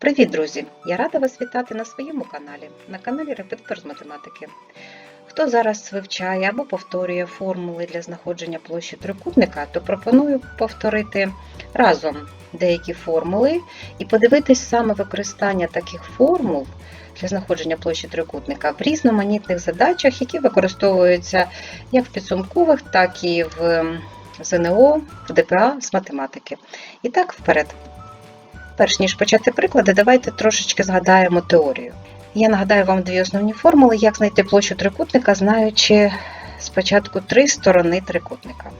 Привіт, друзі! Я рада вас вітати на своєму каналі, на каналі Репетитор з математики. Хто зараз вивчає або повторює формули для знаходження площі трикутника, то пропоную повторити разом деякі формули і подивитись саме використання таких формул для знаходження площі трикутника в різноманітних задачах, які використовуються як в підсумкових, так і в ем, ЗНО, в ДПА з математики. І так, вперед. Перш ніж почати приклади, давайте трошечки згадаємо теорію. Я нагадаю вам дві основні формули, як знайти площу трикутника, знаючи спочатку три сторони трикутника.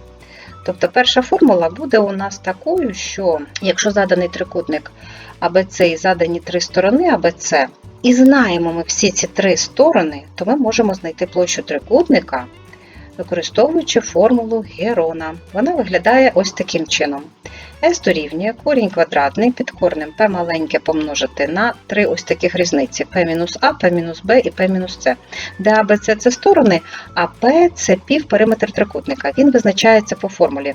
Тобто перша формула буде у нас такою, що якщо заданий трикутник АБЦ і задані три сторони АБЦ, і знаємо ми всі ці три сторони, то ми можемо знайти площу трикутника, використовуючи формулу Герона. Вона виглядає ось таким чином. S дорівнює корінь квадратний під корнем p маленьке помножити на три ось таких різниці P-А, P-Б і P-С, де С – це сторони, а P – це півпериметр трикутника. Він визначається по формулі.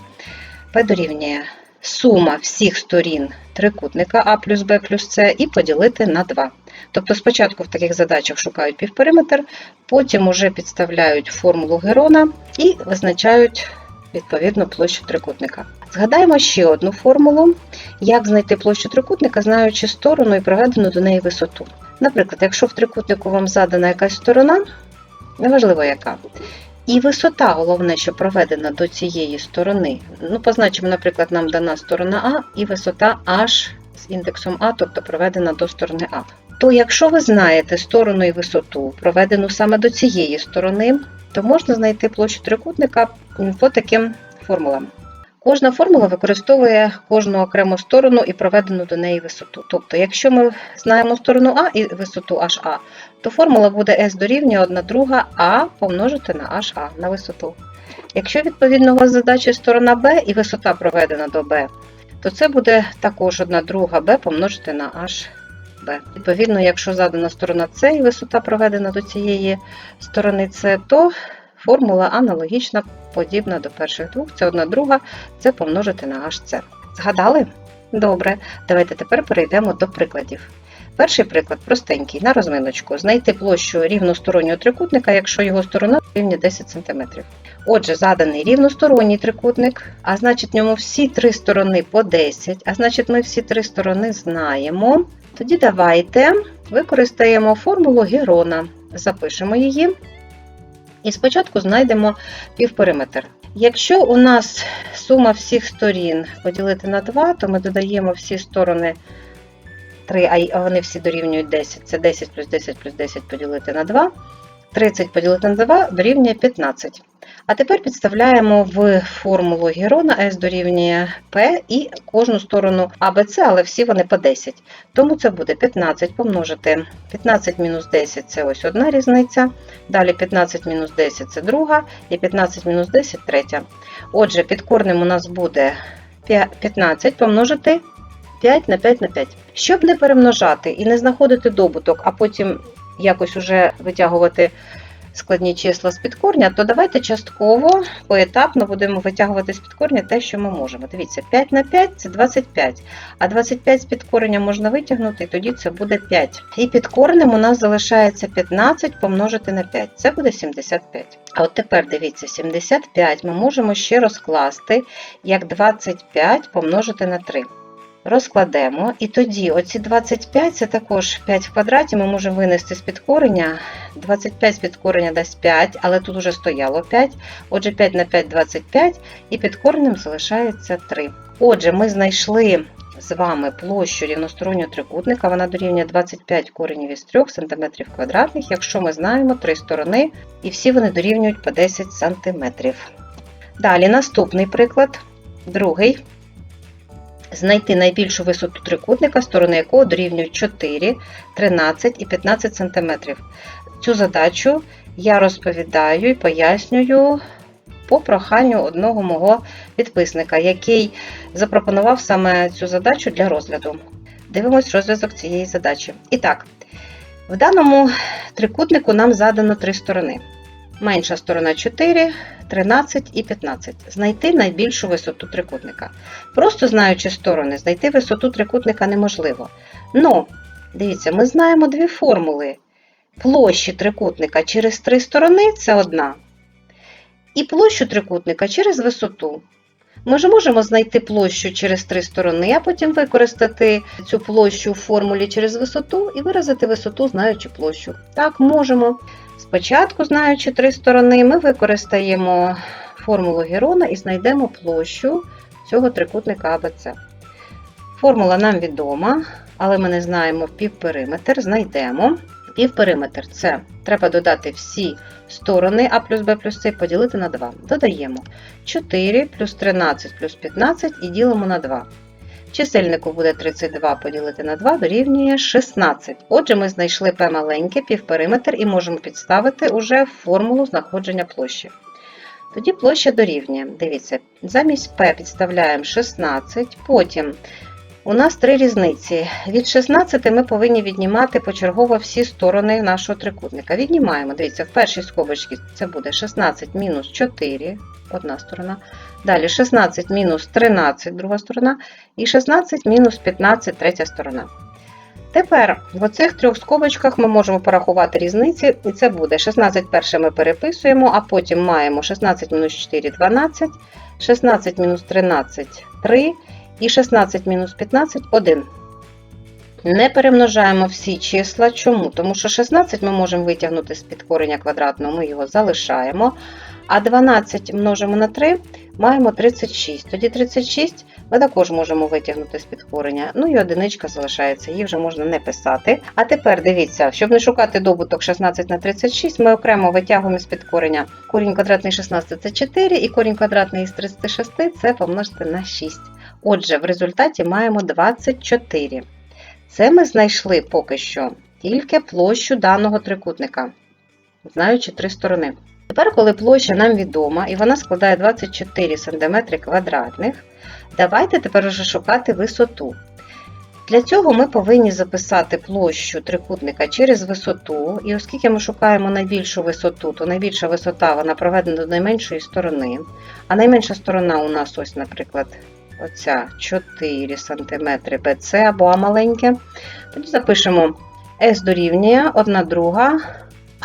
P дорівнює сума всіх сторін трикутника А плюс Б плюс С і поділити на 2. Тобто спочатку в таких задачах шукають півпериметр, потім уже підставляють формулу Герона і визначають відповідно площу трикутника. Згадаємо ще одну формулу, як знайти площу трикутника, знаючи сторону і проведену до неї висоту. Наприклад, якщо в трикутнику вам задана якась сторона, неважливо яка, і висота, головне, що проведена до цієї сторони. Ну, позначимо, наприклад, нам дана сторона А і висота H з індексом А, тобто проведена до сторони А. То якщо ви знаєте сторону і висоту, проведену саме до цієї сторони, то можна знайти площу трикутника по таким формулам. Кожна формула використовує кожну окрему сторону і проведену до неї висоту. Тобто, якщо ми знаємо сторону А і висоту HA, то формула буде S дорівнює 1 друга А помножити на HA на висоту. Якщо відповідно у вас задача сторона Б і висота проведена до Б, то це буде також 1 друга Б помножити на HB. Відповідно, якщо задана сторона С і висота проведена до цієї сторони С, то формула аналогічна, подібна до перших двох. Це одна друга, це помножити на HC. Згадали? Добре, давайте тепер перейдемо до прикладів. Перший приклад простенький, на розминочку. Знайти площу рівностороннього трикутника, якщо його сторона рівня 10 см. Отже, заданий рівносторонній трикутник, а значить, в ньому всі три сторони по 10, а значить, ми всі три сторони знаємо. Тоді давайте використаємо формулу Герона. Запишемо її. І спочатку знайдемо півпериметр. Якщо у нас сума всіх сторін поділити на 2, то ми додаємо всі сторони 3, а вони всі дорівнюють 10. Це 10 плюс 10 плюс 10 поділити на 2. 30 поділити на 2 дорівнює 15. А тепер підставляємо в формулу Герона S дорівнює P і кожну сторону ABC, але всі вони по 10. Тому це буде 15 помножити 15 мінус 10 це ось одна різниця. Далі 15 мінус 10 це друга, і 15 мінус 10 третя. Отже, під корнем у нас буде 15 помножити 5 на 5 на 5. Щоб не перемножати і не знаходити добуток, а потім якось уже витягувати складні числа з під корня, то давайте частково, поетапно будемо витягувати з під корня те, що ми можемо. Дивіться, 5 на 5 це 25, а 25 з під кореня можна витягнути, і тоді це буде 5. І під коренем у нас залишається 15 помножити на 5, це буде 75. А от тепер дивіться, 75 ми можемо ще розкласти як 25 помножити на 3 розкладемо. І тоді оці 25 це також 5 в квадраті, ми можемо винести з під кореня. 25 з під кореня дасть 5, але тут вже стояло 5. Отже, 5 на 5 25, і під коренем залишається 3. Отже, ми знайшли з вами площу рівностороннього трикутника, вона дорівнює 25 коренів із 3 см квадратних, якщо ми знаємо три сторони, і всі вони дорівнюють по 10 см. Далі наступний приклад, другий знайти найбільшу висоту трикутника, сторони якого дорівнюють 4, 13 і 15 см. Цю задачу я розповідаю і пояснюю по проханню одного мого підписника, який запропонував саме цю задачу для розгляду. Дивимось розв'язок цієї задачі. І так, в даному трикутнику нам задано три сторони. Менша сторона 4, 13 і 15. Знайти найбільшу висоту трикутника. Просто знаючи сторони, знайти висоту трикутника неможливо. Ну, дивіться, ми знаємо дві формули. Площі трикутника через три сторони це одна. І площу трикутника через висоту. Ми ж можемо знайти площу через три сторони, а потім використати цю площу в формулі через висоту і виразити висоту, знаючи площу. Так, можемо. Спочатку, знаючи три сторони, ми використаємо формулу Герона і знайдемо площу цього трикутника АБЦ. Формула нам відома, але ми не знаємо півпериметр. Знайдемо. Півпериметр це треба додати всі сторони А плюс Б плюс С поділити на 2. Додаємо 4 плюс 13 плюс 15 і ділимо на 2. Чисельнику буде 32 поділити на 2 дорівнює 16. Отже, ми знайшли P маленьке, півпериметр і можемо підставити уже формулу знаходження площі. Тоді площа дорівнює. Дивіться, замість P підставляємо 16, потім у нас три різниці. Від 16 ми повинні віднімати почергово всі сторони нашого трикутника. Віднімаємо, дивіться, в першій скобочці це буде 16 мінус 4, одна сторона. Далі 16 мінус 13, друга сторона, і 16 мінус 15, третя сторона. Тепер в оцих трьох скобочках ми можемо порахувати різниці, і це буде 16 перше ми переписуємо, а потім маємо 16 мінус 4 12, 16 мінус 13 3 і 16 мінус 15 1. Не перемножаємо всі числа. Чому? Тому що 16 ми можемо витягнути з під кореня квадратного, ми його залишаємо. А 12 множимо на 3, маємо 36. Тоді 36 ми також можемо витягнути з під кореня. Ну і одиничка залишається, її вже можна не писати. А тепер дивіться, щоб не шукати добуток 16 на 36, ми окремо витягуємо з під кореня. Корінь квадратний 16 це 4, і корінь квадратний із 36 це помножити на 6. Отже, в результаті маємо 24. Це ми знайшли поки що тільки площу даного трикутника, знаючи три сторони. Тепер, коли площа нам відома і вона складає 24 см квадратних, давайте тепер вже шукати висоту. Для цього ми повинні записати площу трикутника через висоту, і оскільки ми шукаємо найбільшу висоту, то найбільша висота вона проведена до найменшої сторони. А найменша сторона у нас, ось, наприклад, оця 4 см BC або А маленьке. Тоді запишемо S дорівнює 1 друга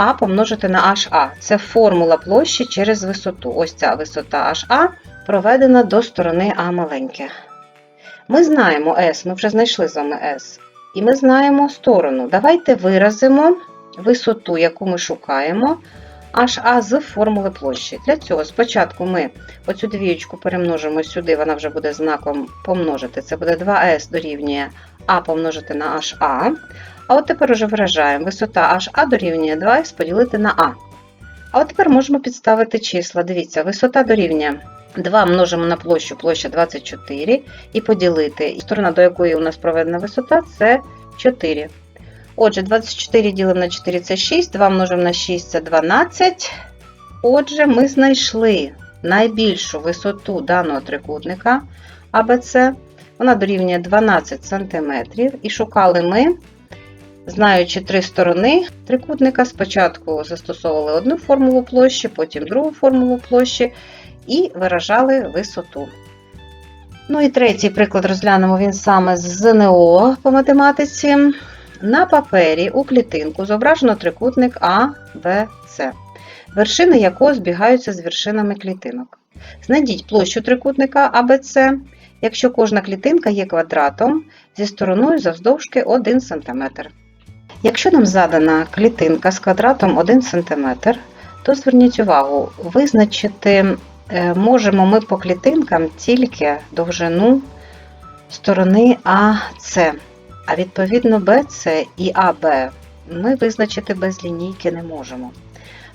А помножити на HA. Це формула площі через висоту. Ось ця висота HA проведена до сторони А маленьке. Ми знаємо S, ми вже знайшли з вами S. І ми знаємо сторону. Давайте виразимо висоту, яку ми шукаємо, HA з формули площі. Для цього спочатку ми оцю двієчку перемножимо сюди, вона вже буде знаком помножити. Це буде 2S дорівнює А помножити на HA. А от тепер уже виражаємо висота HA дорівнює 2S поділити на А. А от тепер можемо підставити числа. Дивіться, висота дорівнює 2 множимо на площу, площа 24, і поділити. І сторона, до якої у нас проведена висота, це 4. Отже, 24 ділимо на 4 це 6, 2 множимо на 6 це 12. Отже, ми знайшли найбільшу висоту даного трикутника АБЦ. Вона дорівнює 12 см. І шукали ми, знаючи три сторони трикутника, спочатку застосовували одну формулу площі, потім другу формулу площі і виражали висоту. Ну і третій приклад розглянемо він саме з ЗНО по математиці. На папері у клітинку зображено трикутник А, Б, С, вершини якого збігаються з вершинами клітинок. Знайдіть площу трикутника АБЦ, якщо кожна клітинка є квадратом зі стороною завдовжки 1 см. Якщо нам задана клітинка з квадратом 1 см, то зверніть увагу, визначити е, можемо ми по клітинкам тільки довжину сторони АС. А відповідно BC і AB ми визначити без лінійки не можемо.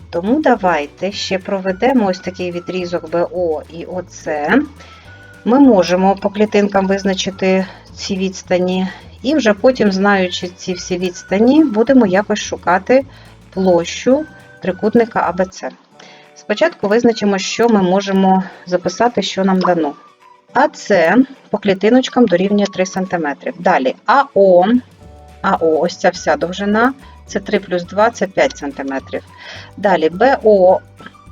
Тому давайте ще проведемо ось такий відрізок BO і OC. Ми можемо по клітинкам визначити ці відстані, і вже потім, знаючи ці всі відстані, будемо якось шукати площу трикутника ABC. Спочатку визначимо, що ми можемо записати, що нам дано. АС по клітиночкам дорівнює 3 см. Далі АО, АО, ось ця вся довжина, це 3 плюс 2 це 5 см. Далі БО,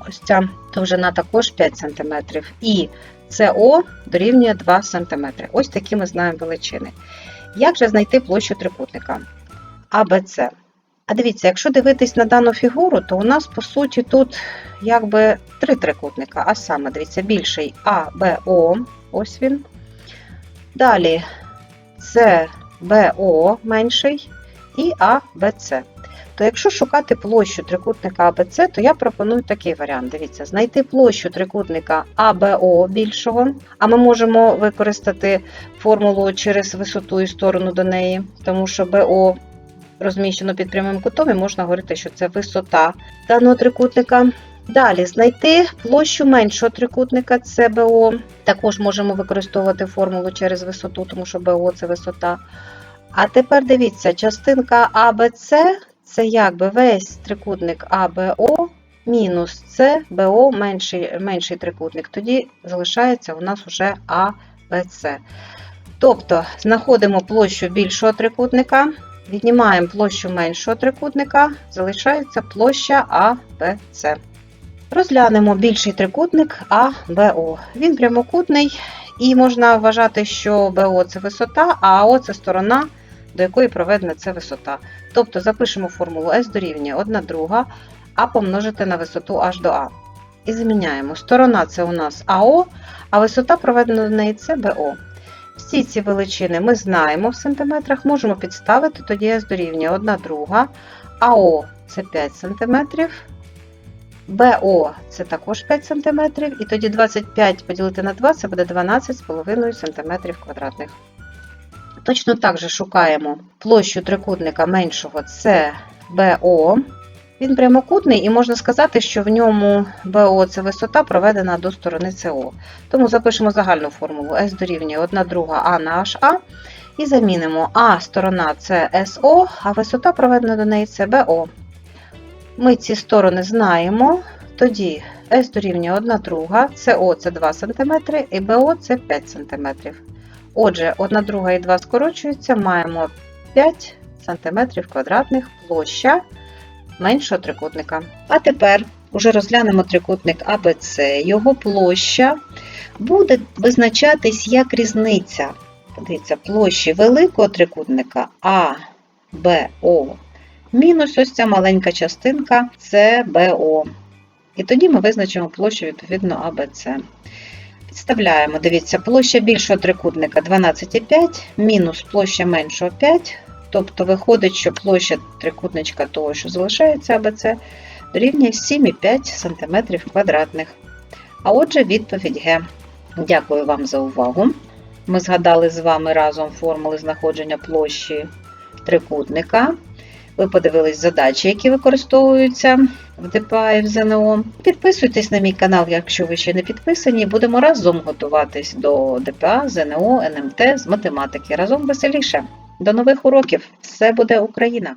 ось ця довжина також 5 см. І СО дорівнює 2 см. Ось такі ми знаємо величини. Як же знайти площу трикутника АБЦ? А дивіться, якщо дивитись на дану фігуру, то у нас по суті тут якби три трикутника, а саме, дивіться, більший АБО, ось він. Далі СБО менший і АБЦ. То якщо шукати площу трикутника АБЦ, то я пропоную такий варіант. Дивіться, знайти площу трикутника АБО більшого, а ми можемо використати формулу через висоту і сторону до неї, тому що БО розміщено під прямим кутом, і можна говорити, що це висота даного трикутника. Далі знайти площу меншого трикутника СБО. Також можемо використовувати формулу через висоту, тому що БО це висота. А тепер дивіться, частинка АБЦ це якби весь трикутник АБО мінус СБО менший, менший трикутник. Тоді залишається у нас вже АБЦ. Тобто знаходимо площу більшого трикутника, віднімаємо площу меншого трикутника, залишається площа АБЦ. Розглянемо більший трикутник АБО. Він прямокутний, і можна вважати, що БО це висота, а АО це сторона, до якої проведена ця висота. Тобто запишемо формулу S дорівнює 1 друга, а помножити на висоту h до А. І заміняємо. Сторона це у нас АО, а висота проведена до неї це БО. Всі ці величини ми знаємо в сантиметрах, можемо підставити, тоді S дорівнює 1 друга, АО це 5 см, БО це також 5 см, і тоді 25 поділити на 2 це буде 12,5 см квадратних. Точно так же шукаємо площу трикутника меншого це БО. Він прямокутний, і можна сказати, що в ньому БО це висота проведена до сторони СО. Тому запишемо загальну формулу S дорівнює 1 друга А на HA. І замінимо А сторона це СО, а висота проведена до неї це БО. Ми ці сторони знаємо. Тоді S дорівнює 1 друга, СО це 2 см і БО це 5 см. Отже, 1 друга і 2 скорочуються, маємо 5 см квадратних площа меншого трикутника. А тепер уже розглянемо трикутник АБЦ. Його площа буде визначатись як різниця. Подивіться, площі великого трикутника АБО мінус ось ця маленька частинка СБО. І тоді ми визначимо площу відповідно АБЦ. Підставляємо, дивіться, площа більшого трикутника 12,5 мінус площа меншого 5. Тобто виходить, що площа трикутничка того, що залишається АБЦ, дорівнює 7,5 см квадратних. А отже, відповідь Г. Дякую вам за увагу. Ми згадали з вами разом формули знаходження площі трикутника. Ви подивились задачі, які використовуються в ДПА і в ЗНО. Підписуйтесь на мій канал, якщо ви ще не підписані. Будемо разом готуватись до ДПА, ЗНО, НМТ з математики. Разом веселіше. До нових уроків! Все буде Україна!